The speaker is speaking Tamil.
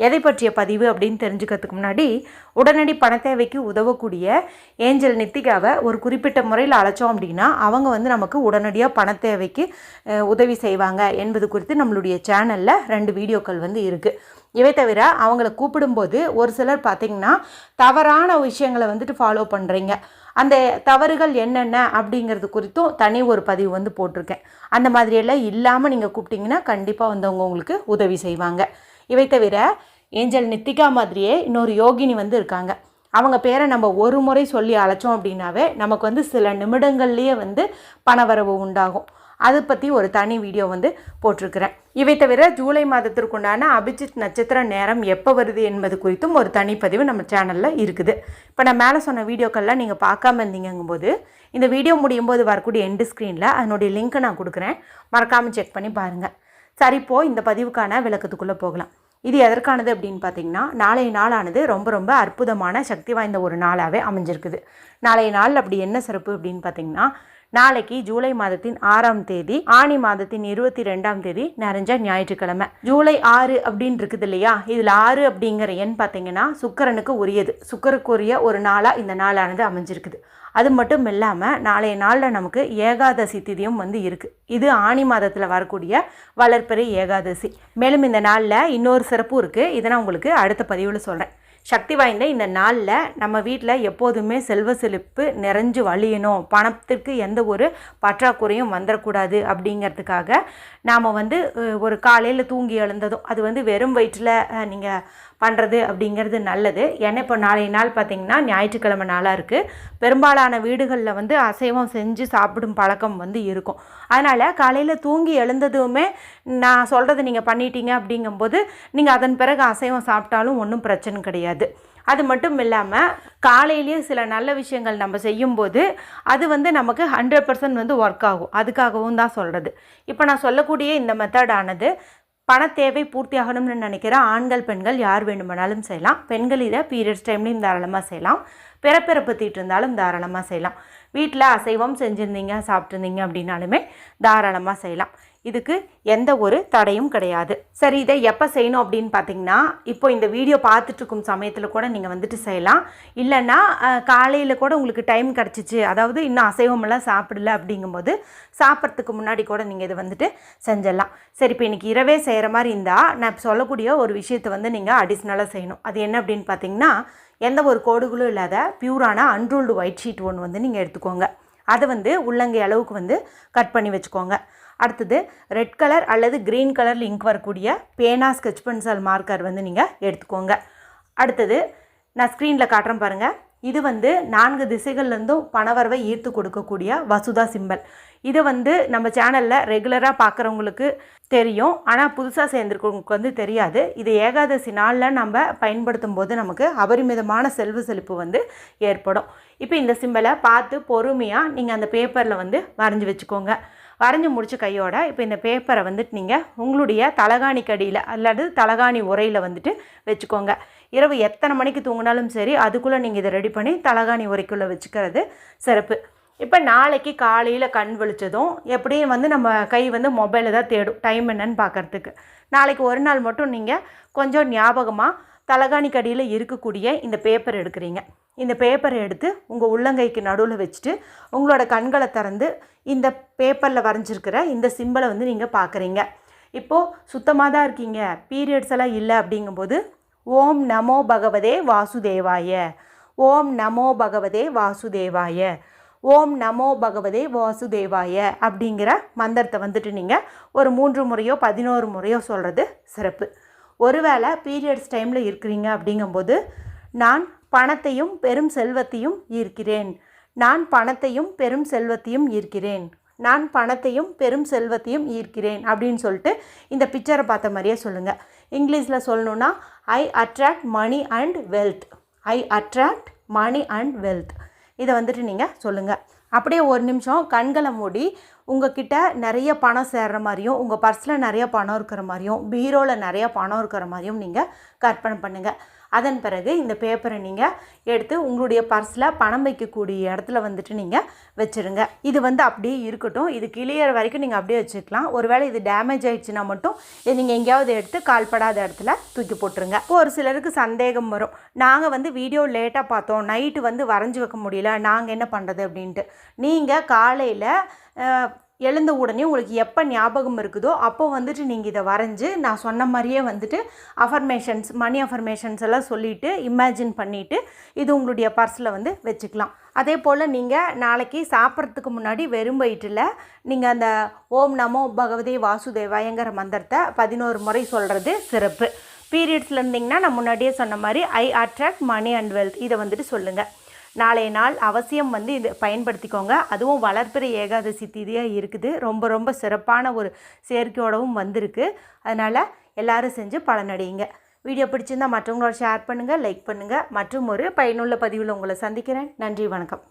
எதை பற்றிய பதிவு அப்படின்னு தெரிஞ்சுக்கிறதுக்கு முன்னாடி உடனடி பண தேவைக்கு உதவக்கூடிய ஏஞ்சல் நித்திகாவை ஒரு குறிப்பிட்ட முறையில் அழைச்சோம் அப்படின்னா அவங்க வந்து நமக்கு உடனடியாக பண தேவைக்கு உதவி செய்வாங்க என்பது குறித்து நம்மளுடைய சேனலில் ரெண்டு வீடியோக்கள் வந்து இருக்குது இவை தவிர அவங்கள கூப்பிடும்போது ஒரு சிலர் பார்த்திங்கன்னா தவறான விஷயங்களை வந்துட்டு ஃபாலோ பண்ணுறீங்க அந்த தவறுகள் என்னென்ன அப்படிங்கிறது குறித்தும் தனி ஒரு பதிவு வந்து போட்டிருக்கேன். அந்த மாதிரியெல்லாம் இல்லாமல் நீங்கள் கூப்பிட்டிங்கன்னா கண்டிப்பாக வந்து அவங்க உங்களுக்கு உதவி செய்வாங்க. இவை தவிர ஏஞ்சல் நித்திகா மாதிரியே இன்னொரு யோகினி வந்து இருக்காங்க. அவங்க பேரை நம்ம ஒரு முறை சொல்லி அழைச்சோம் அப்படின்னாவே நமக்கு வந்து சில நிமிடங்கள்லேயே வந்து பணவரவு உண்டாகும். அதை பற்றி ஒரு தனி வீடியோ வந்து போட்டிருக்கிறேன். இவை தவிர ஜூலை மாதத்திற்குண்டான அபிஜித் நட்சத்திர நேரம் எப்போ வருது என்பது குறித்தும் ஒரு தனிப்பதிவு நம்ம சேனலில் இருக்குது. இப்போ நான் மேலே சொன்ன வீடியோக்கள்லாம் நீங்கள் பார்க்காம இருந்தீங்கும்போது இந்த வீடியோ முடியும் போது வரக்கூடிய எண்டு ஸ்க்ரீனில் அதனுடைய லிங்க்கை நான் கொடுக்குறேன். மறக்காமல் செக் பண்ணி பாருங்கள் சரி இப்போ இந்த பதிவுக்கான விளக்கத்துக்குள்ளே போகலாம். இது எதற்கானது அப்படின்னு பார்த்தீங்கன்னா நாளைய நாளானது ரொம்ப ரொம்ப அற்புதமான சக்தி வாய்ந்த ஒரு நாளாகவே அமைஞ்சிருக்குது. நாளைய நாள் அப்படி என்ன சிறப்பு அப்படின்னு பார்த்தீங்கன்னா நாளைக்கு ஜூலை மாதத்தின் ஆறாம் தேதி ஆணி மாதத்தின் இருபத்தி ரெண்டாம் தேதி நிறைஞ்ச ஞாயிற்றுக்கிழமை. ஜூலை ஆறு அப்படின்னு இருக்குது இல்லையா? இதில் ஆறு அப்படிங்கிற எண் பார்த்தீங்கன்னா சுக்கரனுக்கு உரியது. சுக்கருக்குரிய ஒரு நாளாக இந்த நாளானது அமைஞ்சிருக்குது. அது மட்டும் இல்லாமல் நாளைய நாளில் நமக்கு ஏகாதசி திதியும் வந்து இருக்குது இது ஆணி மாதத்தில் வரக்கூடிய வளர்ப்பறை ஏகாதசி. மேலும் இந்த நாளில் இன்னொரு சிறப்பும் இருக்குது இதை நான் உங்களுக்கு அடுத்த பதிவில் சொல்கிறேன் சக்தி வாய்ந்த இந்த நாளில் நம்ம வீட்டில் எப்போதுமே செல்வ செழிப்பு நிறைஞ்சு வழியணும். பணத்திற்கு எந்த ஒரு பற்றாக்குறையும் வந்துடக்கூடாது அப்படிங்கிறதுக்காக நாம் வந்து ஒரு காலையில் தூங்கி எழுந்ததும் அது வந்து வெறும் வயிற்றில் நீங்கள் பண்ணுறது அப்படிங்கிறது நல்லது. ஏன்னா இப்போ நாளைய நாள் பார்த்திங்கன்னா ஞாயிற்றுக்கிழமை நாளாக இருக்குது பெரும்பாலான வீடுகளில் வந்து அசைவம் செஞ்சு சாப்பிடும் பழக்கம் வந்து இருக்கும். அதனால் காலையில் தூங்கி எழுந்ததுமே நான் சொல்கிறத நீங்கள் பண்ணிட்டீங்க அப்படிங்கும்போது நீங்கள் அதன் பிறகு அசைவம் சாப்பிட்டாலும் ஒன்றும் பிரச்சனை கிடையாது. அது மட்டும் இல்லாமல் காலையிலேயே சில நல்ல விஷயங்கள் நம்ம செய்யும்போது அது வந்து நமக்கு ஹண்ட்ரட் பர்சன்ட் வந்து ஒர்க் ஆகும். அதுக்காகவும் தான் சொல்கிறது இப்போ நான் சொல்லக்கூடிய இந்த மெத்தடானது பண தேவை பூர்த்தி ஆகணும்னு நினைக்கிற ஆண்கள் பெண்கள் யார் வேண்டுமானாலும் செய்யலாம். பெண்கள் இதை பீரியட்ஸ் டைம்லையும் தாராளமாக செய்யலாம். பிறப்பிறப்பு தீட்டு இருந்தாலும் தாராளமாக செய்யலாம். வீட்டில் அசைவம் செஞ்சுருந்தீங்க சாப்பிட்ருந்தீங்க அப்படின்னாலுமே தாராளமாக செய்யலாம். இதுக்கு எந்த ஒரு தடையும் கிடையாது. சரி இதை எப்போ செய்யணும் அப்படின்னு பார்த்தீங்கன்னா இப்போ இந்த வீடியோ பார்த்துட்ருக்கும் சமயத்தில் கூட நீங்கள் வந்துட்டு செய்யலாம். இல்லைன்னா காலையில் கூட உங்களுக்கு டைம் கிடச்சிச்சு. அதாவது இன்னும் அசைவமெல்லாம் சாப்பிடல அப்படிங்கும்போது சாப்பிட்றதுக்கு முன்னாடி கூட நீங்கள் இதை வந்துட்டு செஞ்சிடலாம். சரி இப்போ இன்றைக்கி இரவே செய்கிற மாதிரி இருந்தால் நான் சொல்லக்கூடிய ஒரு விஷயத்தை வந்து நீங்கள் அடிஷ்னலாக செய்யணும். அது என்ன அப்படின்னு பார்த்தீங்கன்னா எந்த ஒரு கோடுகளும் இல்லாத பியூரான அன்ரோல்டு ஒயிட் ஷீட் ஒன்று வந்து நீங்கள் எடுத்துக்கோங்க. அதை வந்து உள்ளங்கை அளவுக்கு வந்து கட் பண்ணி வச்சுக்கோங்க. அடுத்தது ரெட் கலர் அல்லது க்ரீன் கலர் லிங்க் வரக்கூடிய பேனா ஸ்கெச் பென்சில் மார்க்கர் வந்து நீங்கள் எடுத்துக்கோங்க. அடுத்தது நான் ஸ்க்ரீனில் காட்டுறேன் பாருங்கள் இது வந்து நான்கு திசைகள்லேருந்தும் பணவரவை ஈர்த்து கொடுக்கக்கூடிய வசுதா சிம்பல் இதை வந்து நம்ம சேனலில் ரெகுலராக பார்க்குறவங்களுக்கு தெரியும். ஆனால் புதுசாக சேர்ந்துருக்கவங்களுக்கு வந்து தெரியாது. இது ஏகாதசி நாளில் நம்ம பயன்படுத்தும் போது நமக்கு அபரிமிதமான செல்வ செழிப்பு வந்து ஏற்படும். இப்போ இந்த சிம்பலை பார்த்து பொறுமையாக நீங்கள் அந்த பேப்பரில் வந்து வரைஞ்சி வச்சுக்கோங்க. வரைஞ்சி முடிச்ச கையோட இப்போ இந்த பேப்பரை வந்துட்டு நீங்கள் உங்களுடைய தலகாணி கடியில் அல்லது தலகாணி உரையில் வந்துட்டு வச்சுக்கோங்க. இரவு எத்தனை மணிக்கு தூங்கினாலும் சரி அதுக்குள்ளே நீங்கள் இதை ரெடி பண்ணி தலகாணி உரைக்குள்ளே வச்சுக்கிறது சிறப்பு. இப்போ நாளைக்கு காலையில் கண் விழிச்சதும் எப்படியும் வந்து நம்ம கை வந்து மொபைலில் தான் தேடும் டைம் என்னன்னு பார்க்கறதுக்கு நாளைக்கு ஒரு நாள் மட்டும் நீங்கள் கொஞ்சம் ஞாபகமாக தலகாணி கடியில் இருக்கக்கூடிய இந்த பேப்பர் எடுக்கிறீங்க. இந்த பேப்பரை எடுத்து உங்கள் உள்ளங்கைக்கு நடுவில் வச்சுட்டு உங்களோட கண்களை திறந்து இந்த பேப்பரில் வரைஞ்சிருக்கிற இந்த சிம்பிளை வந்து நீங்கள் பார்க்குறீங்க. இப்போது சுத்தமாக தான் இருக்கீங்க. பீரியட்ஸ் எல்லாம் இல்லை அப்படிங்கும்போது ஓம் நமோ பகவதே வாசுதேவாய. ஓம் நமோ பகவதே வாசுதேவாய. ஓம் நமோ பகவதே வாசுதேவாய அப்படிங்கிற மந்திரத்தை வந்துட்டு நீங்கள் ஒரு மூன்று முறையோ பதினோரு முறையோ சொல்கிறது சிறப்பு. ஒருவேளை பீரியட்ஸ் டைமில் இருக்கிறீங்க அப்படிங்கும்போது நான் பணத்தையும் பெரும் செல்வத்தையும் ஈர்க்கிறேன். நான் பணத்தையும் பெரும் செல்வத்தையும் ஈர்க்கிறேன். நான் பணத்தையும் பெரும் செல்வத்தையும் ஈர்க்கிறேன் அப்படின்னு சொல்லிட்டு இந்த பிக்சரை பார்த்த மாதிரியே சொல்லுங்கள் இங்கிலீஷில் சொல்லணுன்னா I attract money and wealth I attract money and wealth இதை வந்துட்டு நீங்கள் சொல்லுங்கள் அப்படியே ஒரு நிமிஷம் கண்களை மூடி உங்ககிட்ட நிறைய பணம் சேர்ற மாதிரியும் உங்கள் பர்ஸில் நிறைய பணம் இருக்கிற மாதிரியும் பீரோவில் நிறைய பணம் இருக்கிற மாதிரியும் நீங்கள் கற்பனை பண்ணுங்கள் அதன் பிறகு இந்த பேப்பரை நீங்கள் எடுத்து உங்களுடைய பர்ஸில் பணம் வைக்கக்கூடிய இடத்துல வந்துட்டு நீங்கள் வச்சுருங்க. இது வந்து அப்படியே இருக்கட்டும். இது கிளியர் வரைக்கும் நீங்கள் அப்படியே வச்சுக்கலாம். ஒருவேளை இது டேமேஜ் ஆகிடுச்சுன்னா மட்டும் இது நீங்கள் எங்கேயாவது எடுத்து கால்படாத இடத்துல தூக்கி போட்டுருங்க. இப்போ ஒரு சிலருக்கு சந்தேகம் வரும். நாங்கள் வந்து வீடியோ லேட்டாக பார்த்தோம். நைட்டு வந்து வரைஞ்சி வைக்க முடியல. நாங்கள் என்ன பண்ணுறது அப்படின்ட்டு. நீங்கள் காலையில் எழுந்த உடனே உங்களுக்கு எப்போ ஞாபகம் இருக்குதோ அப்போ வந்துட்டு நீங்கள் இதை வரைஞ்சி நான் சொன்ன மாதிரியே வந்துட்டு அஃபர்மேஷன்ஸ் மணி அஃபர்மேஷன்ஸ் எல்லாம் சொல்லிவிட்டு இமேஜின் பண்ணிவிட்டு இது உங்களுடைய பர்ஸில் வந்து வச்சுக்கலாம். அதே போல் நீங்கள் நாளைக்கு சாப்பிட்றதுக்கு முன்னாடி வெறும் வயிற்றில் நீங்கள் அந்த ஓம் நமோ பகவதே வாசுதேவாயங்கிற மந்திரத்தை பதினோரு முறை சொல்கிறது சிறப்பு. பீரியட்ஸில் இருந்தீங்கன்னா நான் முன்னாடியே சொன்ன மாதிரி I attract money and wealth இதை வந்துட்டு சொல்லுங்கள் நாளைய நாள் அவசியம் வந்து இது பயன்படுத்திக்கோங்க. அதுவும் வளர்ப்பிறை ஏகாதசி திதியாக இருக்குது. ரொம்ப ரொம்ப சிறப்பான ஒரு சேர்க்கையோடவும் வந்திருக்கு. அதனால் எல்லோரும் செஞ்சு பலனடையுங்க. வீடியோ பிடிச்சிருந்தால் மற்றவங்களோட ஷேர் பண்ணுங்கள் லைக் பண்ணுங்கள் மற்றும் ஒரு பயனுள்ள பதிவில் உங்களை சந்திக்கிறேன். நன்றி வணக்கம்.